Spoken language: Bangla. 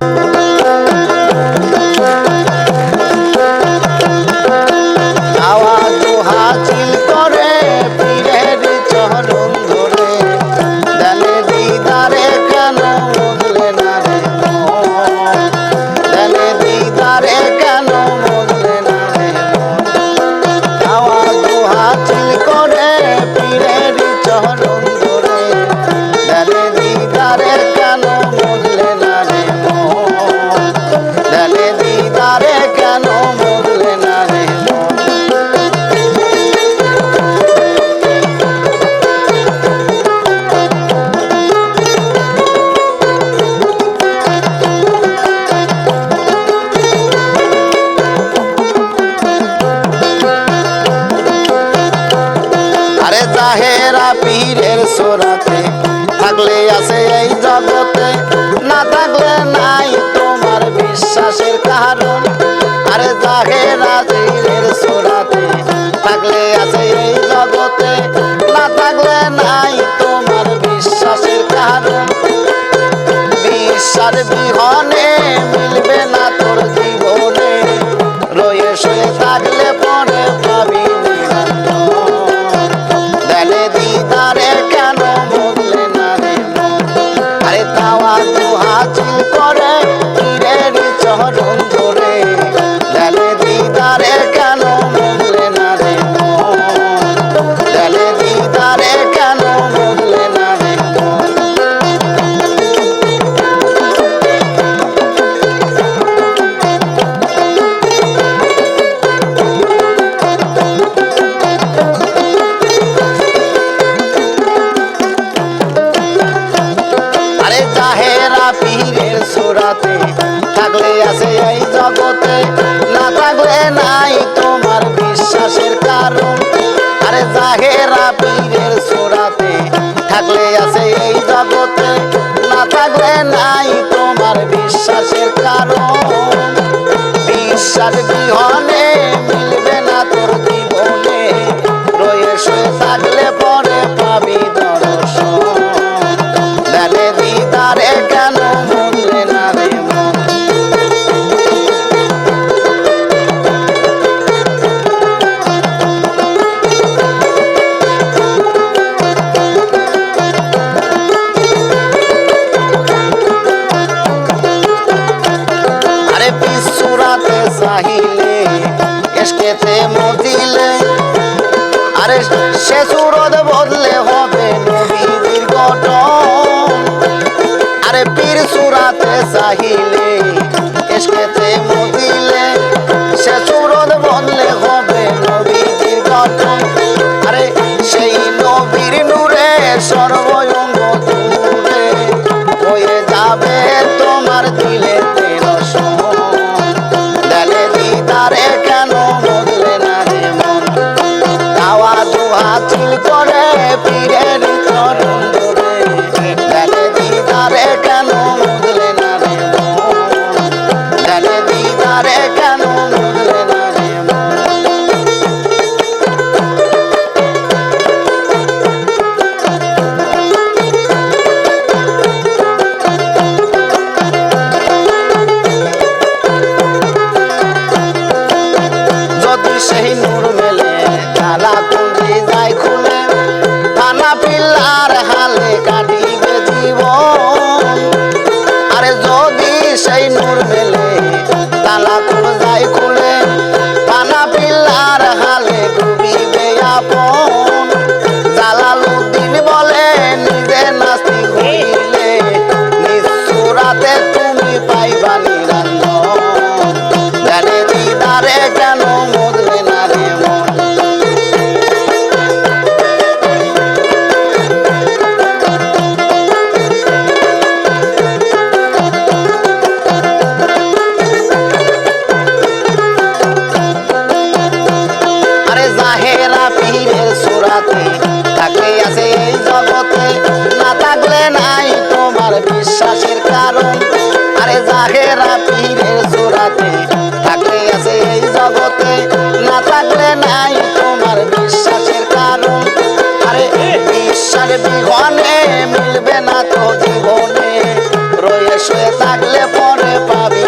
Bye. সাহেরা পীরের সোরাতে থাকলে আছে এই জগতে। না থাকলে নাই তোমার বিশ্বাসের কারণ। আরে জাহেরা পীরের সোরাতে থাকলে আছে এই জগতে। না থাকলে নাই তোমার বিশ্বাসের কারণ। বিশ্বাস বিহনে হেরা পীরের সোরাতে। থাকলে আছে এই জগতে, না থাকলে নাই তোমার বিশ্বাসের কারণ। বিশ্বাস বিহনে মিলবে না তোর জীবনে। রয়ে শুয়ে থাকলে চাহিলে এসকেতে মজিলে। আরে সে সুরদ বদলে হবে নবীর গঠন আরে পীর সুরাতে চাহিলে আমার বিহনে মিলবে না তো জীবনে। রয়ে শুয়ে থাকলে পরে পাবি